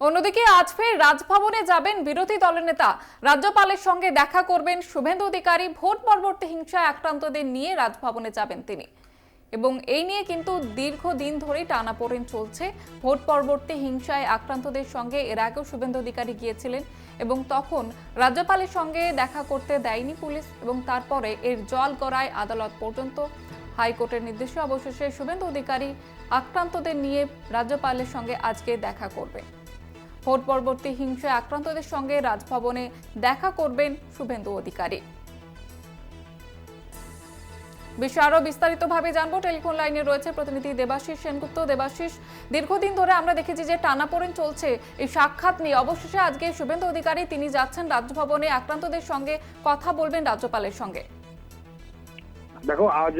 অন্যদিকে আজ ফের রাজভবনে যাবেন বিরোধী দলের নেতা। রাজ্যপালের সঙ্গে দেখা করবেন শুভেন্দু অধিকারী। ভোট পরবর্তী হিংসায় আক্রান্তদের নিয়ে রাজভবনে যাবেন তিনি। এবং এই নিয়ে কিন্তু দীর্ঘদিন ধরেই টানাপোড়েন চলছে। ভোট পরবর্তী হিংসায় আক্রান্তদের সঙ্গে এর আগেও শুভেন্দু অধিকারী গিয়েছিলেন এবং তখন রাজ্যপালের সঙ্গে দেখা করতে দেয়নি পুলিশ এবং তারপরে এর জল গড়ায় আদালত পর্যন্ত। হাইকোর্টের নির্দেশে অবশেষে শুভেন্দু অধিকারী আক্রান্তদের নিয়ে রাজ্যপালের সঙ্গে আজকে দেখা করবেন। ভোট পরবর্তী হিংসায় আক্রান্তদের সঙ্গে রাজভবনে দেখা করবেন শুভেন্দু অধিকারী। বিষয়ে আরও বিস্তারিতভাবে জানব। টেলিফোন লাইনে রয়েছে প্রতিনিধি দেবাশিস সেনগুপ্ত। দেবাশিস, দীর্ঘদিন ধরে আমরা দেখেছি যে টানাপোড়েন চলছে এই সাক্ষাৎ নিয়ে। অবশেষে আজকে শুভেন্দু অধিকারী তিনি যাচ্ছেন রাজভবনে। আক্রান্তদের সঙ্গে কথা বলবেন রাজ্যপালের সঙ্গে। দেখো, আজ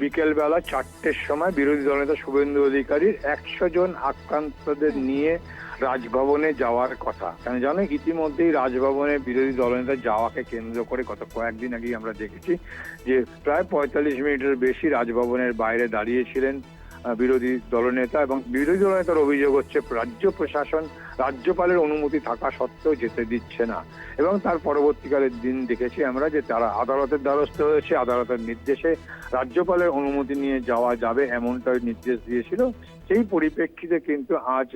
বিকেল বেলা চারটের সময় বিরোধী দলনেতা শুভেন্দু অধিকারীর একশো জন আক্রান্তদের নিয়ে রাজভবনে যাওয়ার কথা। কেন জানো, ইতিমধ্যেই রাজভবনে বিরোধী দলনেতা যাওয়াকে কেন্দ্র করে গত কয়েকদিন আগেই আমরা দেখেছি যে প্রায় পঁয়তাল্লিশ মিনিটের বেশি রাজভবনের বাইরে দাঁড়িয়েছিলেন বিরোধী দলনেতা এবং বিরোধী দলনেতার অভিযোগ হচ্ছে রাজ্য প্রশাসন, রাজ্যপালের অনুমতি থাকা সত্ত্বেও যেতে দিচ্ছে না। এবং তার পরবর্তীকালের দিন দেখেছি আমরা যে তারা আদালতের দ্বারস্থ হয়েছে, আদালতের নির্দেশে রাজ্যপালের অনুমতি নিয়ে যাওয়া যাবে এমনটাই নির্দেশ দিয়েছিল। সেই পরিপ্রেক্ষিতে কিন্তু আজ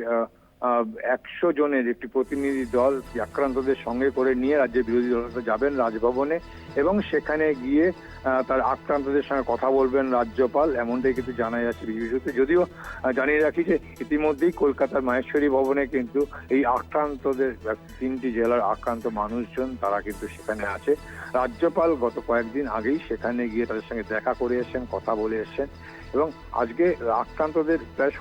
একশো জনের একটি প্রতিনিধি দল আক্রান্তদের সঙ্গে করে নিয়ে রাজ্যের বিরোধী দল যাবেন রাজভবনে এবং সেখানে গিয়ে তার আক্রান্তদের সঙ্গে কথা বলবেন রাজ্যপাল। এমনটাই কিন্তু জানা যাচ্ছে বিশেষত যদিও জানিয়ে রাখি যে ইতিমধ্যেই কলকাতার মাহেশ্বরী ভবনে কিন্তু এই আক্রান্তদের তিনটি জেলার আক্রান্ত মানুষজন তারা কিন্তু সেখানে আছে। রাজ্যপাল গত কয়েকদিন আগেই সেখানে গিয়ে তাদের সঙ্গে দেখা করে এসেছেন, কথা বলে এসেছেন এবং আজকে আক্রান্তদের প্রায়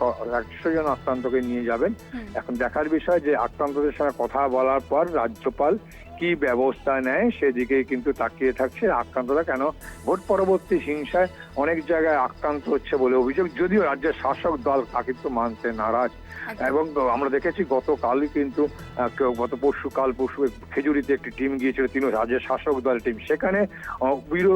একশো জন আক্রান্তকে নিয়ে যাবেন। এখন দেখার বিষয় যে আক্রান্তদের সঙ্গে কথা বলার পর রাজ্যপাল কি ব্যবস্থা নেয় সেদিকে কিন্তু তাকিয়ে থাকছে আক্রান্তরা। কেন? ভোট পরবর্তী হিংসায় অনেক জায়গায় আক্রান্ত হচ্ছে বলে অভিযোগ যদিও রাজ্যের শাসক দল তা কিন্তু মানতে নারাজ। এবং আমরা দেখেছি গতকালই কিন্তু গত পরশু কাল পরশু খেজুরিতে একটি টিম গিয়েছিল তিনি রাজ্যের শাসক দল টিম। সেখানে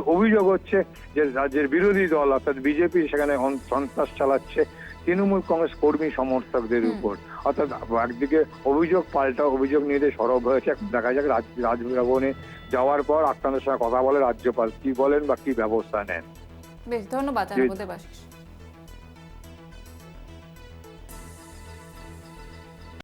অভিযোগ হচ্ছে যে রাজ্যের বিরোধী দল অর্থাৎ বিজেপি সেখানে সন্ত্রাস চালাচ্ছে তৃণমূল কংগ্রেস কর্মী সমর্থকদের উপর। অর্থাৎ একদিকে অভিযোগ পাল্টা অভিযোগ নিয়ে সরব হয়েছে দেখা যাক রাজ- রাজভবনে যাওয়ার পর আক্রান্তের সঙ্গে কথা বলে রাজ্যপাল কি বলেন বা কি ব্যবস্থা নেন। বেশ ধন্যবাদ